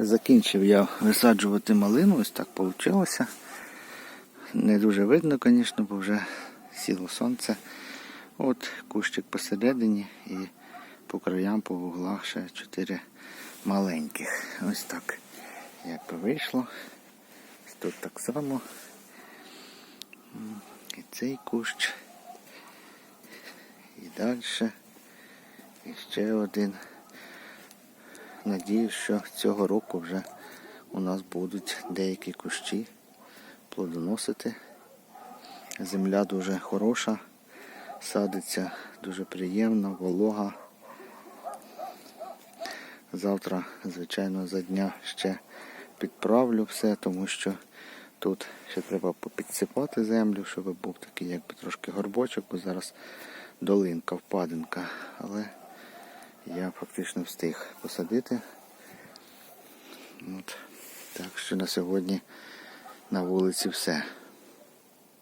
Закінчив я висаджувати малину, ось так вийшло. Не дуже видно, звісно, бо вже сіло сонце. От кущик посередині і по краям, по вуглах ще чотири маленьких. Ось так. Як би вийшло. Тут так само. І цей кущ. І далі. І ще один. Надіюсь, що цього року вже у нас будуть деякі кущі плодоносити. Земля дуже хороша, садиться дуже приємно, волога. Завтра, звичайно, за дня ще підправлю все, тому що тут ще треба попідсипати землю, щоб був такий якби трошки горбочок, бо зараз долинка, впадинка. Але я фактично встиг посадити. От. Так що на сьогодні на вулиці все.